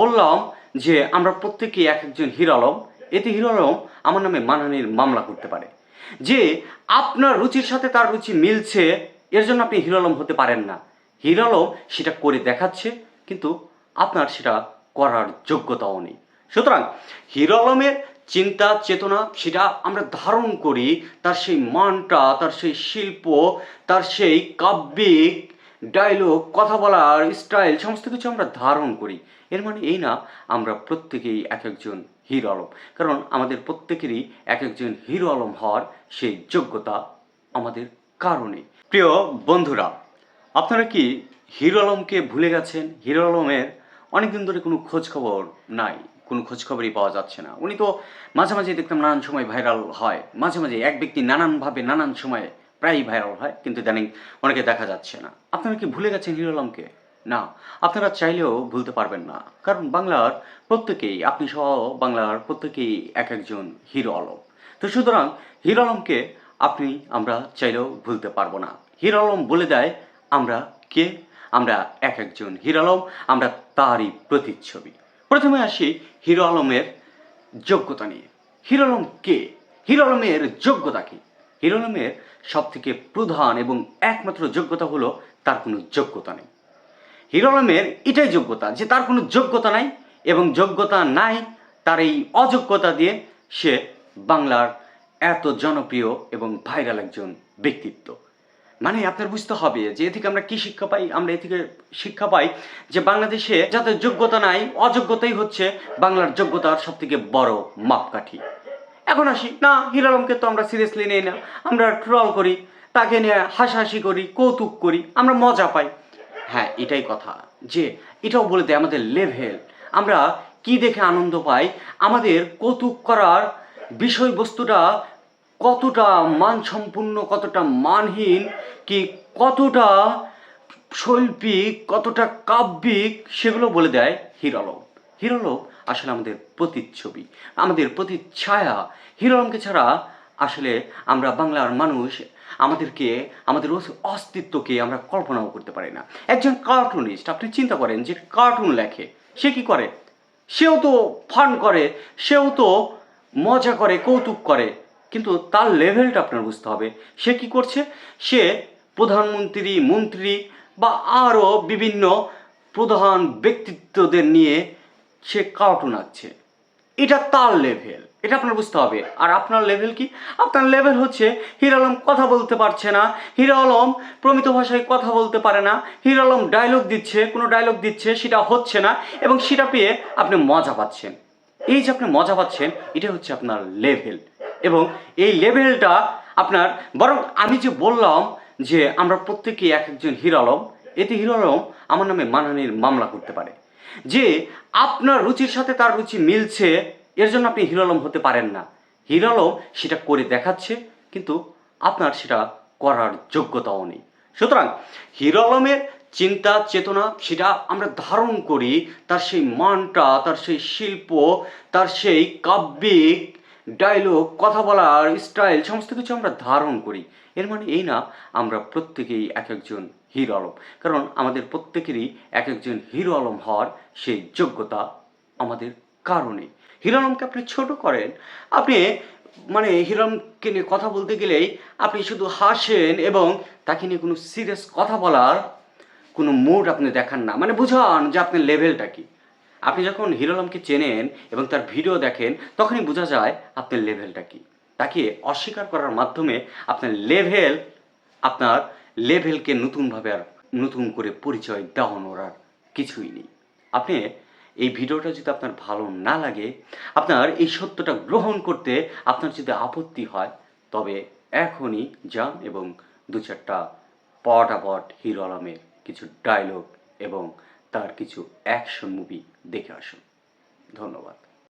বললাম যে আমরা প্রত্যেকেই এক একজন হিরো আলম। এতে হিরো আলম আমার নামে মানহানির মামলা করতে পারে। যে আপনার রুচির সাথে তার রুচি মিলছে, এর জন্য আপনি হিরো আলম হতে পারেন না। হিরো আলম সেটা করে দেখাচ্ছে, কিন্তু আপনার সেটা করার যোগ্যতাও নেই। সুতরাং হিরো আলমের চিন্তা, চেতনা, সেটা আমরা ধারণ করি, তার সেই মানটা, তার সেই শিল্প, তার সেই কাব্যিক ডায়লগ কথা বলার স্টাইল সমস্ত কিছু আমরা ধারণ করি। এর মানে এই না, আমরা প্রত্যেকেই এক একজন হিরো আলম। কারণ আমাদের প্রত্যেকেরই এক একজন হিরো আলম হওয়ার সেই যোগ্যতা আমাদের কারণে। প্রিয় বন্ধুরা, আপনারা কি হিরো আলমকে ভুলে গেছেন? হিরো আলমের অনেকদিন ধরে কোনো খোঁজ খবর নাই, কোনো খোঁজখবরই পাওয়া যাচ্ছে না। উনি তো মাঝে মাঝে দেখতাম নানান সময় ভাইরাল হয়। মাঝে মাঝে এক ব্যক্তি নানানভাবে, নানান সময় প্রায়ই ভাইরাল হয়, কিন্তু ইদানিং অনেকে দেখা যাচ্ছে না। আপনারা কি ভুলে গেছেন হিরো আলমকে? না, আপনারা চাইলেও ভুলতে পারবেন না। কারণ বাংলার প্রত্যেকেই, আপনি সহ বাংলার প্রত্যেকেই এক একজন হিরো আলম। তো সুতরাং হিরো আলমকে আপনি, আমরা চাইলেও ভুলতে পারব না। হিরো আলম বলে দেয়, আমরা কে? আমরা এক একজন হিরো আলম, আমরা তারই প্রতিচ্ছবি। প্রথমে আসি হিরো আলমের যোগ্যতা নিয়ে। হিরো আলম কে? হিরো আলমের যোগ্যতা কি? হিরো আলমের সব থেকে প্রধান এবং একমাত্র যোগ্যতা হলো তার কোনো যোগ্যতা নেই। হিরো আলমের এটাই যোগ্যতা যে তার কোনো যোগ্যতা নাই এবং যোগ্যতা নাই তার এই অযোগ্যতা দিয়ে সে বাংলার এত জনপ্রিয় এবং ভাইরাল একজন ব্যক্তিত্ব। মানে আপনার বুঝতে হবে যে এ থেকে আমরা কি শিক্ষা পাই? আমরা এ থেকে শিক্ষা পাই যে বাংলাদেশে যাদের যোগ্যতা নাই, অযোগ্যতাই হচ্ছে বাংলার যোগ্যতার সব থেকে বড় মাপকাঠি। এখন আসি। না হিরো আলমকে তো আমরা সিরিয়াসলি নেই না। আমরা ট্রল করি, তাকে নিয়ে হাসাহাসি করি, কৌতুক করি, আমরা মজা পাই। হ্যাঁ এটাই কথা। যে, এটাও বলে দেয় আমাদের লেভেল আমরা কি দেখে আনন্দ পাই? আমাদের কৌতুক করার বিষয়বস্তুটা কতটা মানসম্পূর্ণ, কতটা মানহীন, কি কতটা শৈল্পিক, কতটা কাব্যিক, সেগুলো বলে দেয় হিরলম হিরলম আসলে আমাদের প্রতিচ্ছবি, আমাদের প্রতিচ্ছায়া। হিরলমকে ছাড়া আসলে আমরা বাংলার মানুষ, আমাদেরকে, আমাদের অস্তিত্বকে আমরা কল্পনাও করতে পারি না। একজন কার্টুনিস্ট, আপনি চিন্তা করেন যে কার্টুন লেখে, সে কি করে? সেও তো ফান করে, সেও তো মজা করে, কৌতুক করে, কিন্তু তার লেভেলটা আপনার বুঝতে হবে। সে কি করছে? সে প্রধানমন্ত্রী, মন্ত্রী বা আরও বিভিন্ন প্রধান ব্যক্তিত্বদের নিয়ে সে কার্টুন আঁকছে। এটা তার লেভেল এটা আপনার বুঝতে হবে। আর আপনার লেভেল কি? আপনার লেভেল হচ্ছে, হিরো আলম কথা বলতে পারছে না, হিরো আলম প্রমিত ভাষায় কথা বলতে পারে না, হিরো আলম ডায়লগ দিচ্ছে, কোনো ডায়লগ দিচ্ছে, সেটা হচ্ছে না, এবং সেটা পেয়ে আপনি মজা পাচ্ছেন। এই যে আপনি মজা পাচ্ছেন এটা হচ্ছে আপনার লেভেল এবং এই লেভেলটা আপনার, বরং আমি যে বললাম যে আমরা প্রত্যেকেই এক একজন হিরো আলম, এতে হিরো আলম আমার নামে মানহানির মামলা করতে পারে। যে আপনার রুচির সাথে তার রুচি মিলছে, এর জন্য আপনি হিরো আলম হতে পারেন না। হিরো আলম সেটা করে দেখাচ্ছে, কিন্তু আপনার সেটা করার যোগ্যতাও নেই। সুতরাং হিরো আলমের চিন্তা, চেতনা, সেটা আমরা ধারণ করি, তার সেই মানটা, তার সেই শিল্প, তার সেই কাব্যিক ডায়লগ কথা বলার স্টাইল সমস্ত কিছু আমরা ধারণ করি। এর মানে এই না, আমরা প্রত্যেকেই এক একজন হিরো আলম। কারণ আমাদের প্রত্যেকেরই এক একজন হিরো আলম হওয়ার সেই যোগ্যতা আমাদের কারণে। হিরো আলমকে আপনি ছোট করেন। আপনি মানে হিরো আলমকে নিয়ে কথা বলতে গেলেই আপনি শুধু হাসেন এবং তাকে নিয়ে কোনো সিরিয়াস কথা বলার কোনো মুড আপনি দেখান না। মানে বুঝান যে আপনার লেভেলটা কি। আপনি যখন হিরো আলমকে চেনেন এবং তার ভিডিও দেখেন, তখনই বোঝা যায় আপনার লেভেলটা কি। তাকে অস্বীকার করার মাধ্যমে আপনার লেভেল আপনার লেভেলকে নতুনভাবে আর নতুন করে পরিচয় দেওয়ানোর আর কিছুই নেই। আপনি এই ভিডিওটা যদি আপনার ভালো না লাগে, আপনার এই সত্যটা গ্রহণ করতে আপনার যদি আপত্তি হয়, তবে এখনই যান এবং দু চারটা পটাপট হিরো আলমের কিছু ডায়লগ এবং তার কিছু অ্যাকশন মুভি দেখে আসুন। ধন্যবাদ।